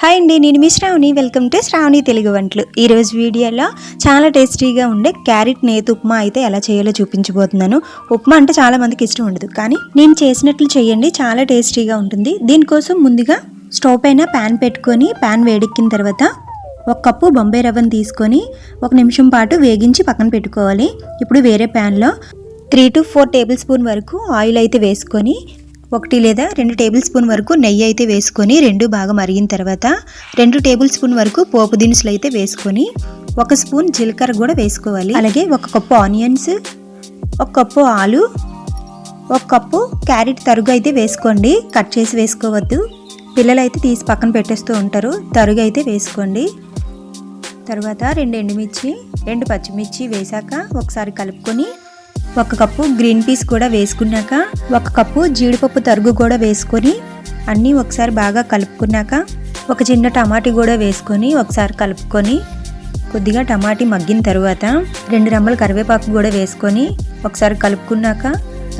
Hi అండి నేను మీ శ్రావణి. వెల్కమ్ టు శ్రావణి తెలుగు వంటలు. ఈరోజు వీడియోలో చాలా టేస్టీగా ఉండే క్యారెట్ నేతి ఉప్మా అయితే ఎలా చేయాలో చూపించబోతున్నాను. ఉప్మా అంటే చాలా మందికి ఇష్టం ఉండదు కానీ నేను చేసినట్లు చేయండి చాలా టేస్టీగా ఉంటుంది. దీనికోసం ముందుగా స్టవ్ పైన ప్యాన్ పెట్టుకొని ప్యాన్ వేడెక్కిన తర్వాత ఒక కప్పు బొంబాయి రవ్వను తీసుకొని ఒక నిమిషం పాటు వేగించి పక్కన పెట్టుకోవాలి. ఇప్పుడు వేరే ప్యాన్లో three to four table spoon వరకు ఆయిల్ అయితే వేసుకొని ఒకటి లేదా రెండు టేబుల్ స్పూన్ వరకు నెయ్యి అయితే వేసుకొని రెండు బాగా మరిగిన తర్వాత రెండు టేబుల్ స్పూన్ వరకు పోపు దినుసులు అయితే వేసుకొని ఒక స్పూన్ జీలకర్ర కూడా వేసుకోవాలి. అలాగే ఒక కప్పు ఆనియన్స్ ఒక కప్పు ఆలు ఒక కప్పు క్యారెట్ తరుగు అయితే వేసుకోండి. కట్ చేసి వేసుకోవద్దు. పిల్లలు అయితే తీసి పక్కన పెట్టేస్తూ ఉంటారు. తరుగు అయితే వేసుకోండి. తర్వాత రెండు ఎండుమిర్చి రెండు పచ్చిమిర్చి వేశాక ఒకసారి కలుపుకొని ఒక కప్పు గ్రీన్ పీస్ కూడా వేసుకున్నాక ఒక కప్పు జీడిపప్పు తరుగు కూడా వేసుకొని అన్నీ ఒకసారి బాగా కలుపుకున్నాక ఒక చిన్న టమాటీ కూడా వేసుకొని ఒకసారి కలుపుకొని కొద్దిగా టమాటీ మగ్గిన తర్వాత రెండు రెమ్మల కరివేపాకు కూడా వేసుకొని ఒకసారి కలుపుకున్నాక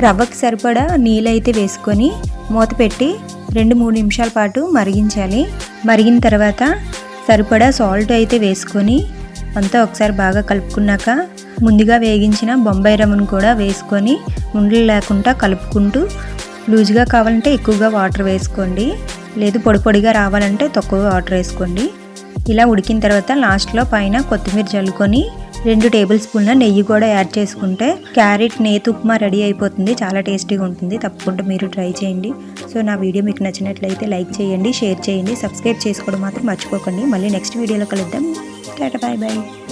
రవ్వకి సరిపడా నీళ్ళు అయితే వేసుకొని మూత పెట్టి రెండు మూడు నిమిషాల పాటు మరిగించాలి. మరిగిన తర్వాత సరిపడా సాల్ట్ అయితే వేసుకొని అంతా ఒకసారి బాగా కలుపుకున్నాక ముందుగా వేగించిన బొంబాయి రవ్వను కూడా వేసుకొని ఉండలు లేకుండా కలుపుకుంటూ లూజ్గా కావాలంటే ఎక్కువగా వాటర్ వేసుకోండి. లేదు పొడి పొడిగా రావాలంటే తక్కువ వాటర్ వేసుకోండి. ఇలా ఉడికిన తర్వాత లాస్ట్లో పైన కొత్తిమీర చల్లుకొని రెండు టేబుల్ స్పూన్ల నెయ్యి కూడా యాడ్ చేసుకుంటే క్యారెట్ నేతి ఉప్మా రెడీ అయిపోతుంది. చాలా టేస్టీగా ఉంటుంది. తప్పకుండా మీరు ట్రై చేయండి. సో నా వీడియో మీకు నచ్చినట్లయితే లైక్ చేయండి షేర్ చేయండి సబ్స్క్రైబ్ చేసుకోవడం మాత్రం మర్చిపోకండి. మళ్ళీ నెక్స్ట్ వీడియోలో కలుద్దాం. Tata bye bye.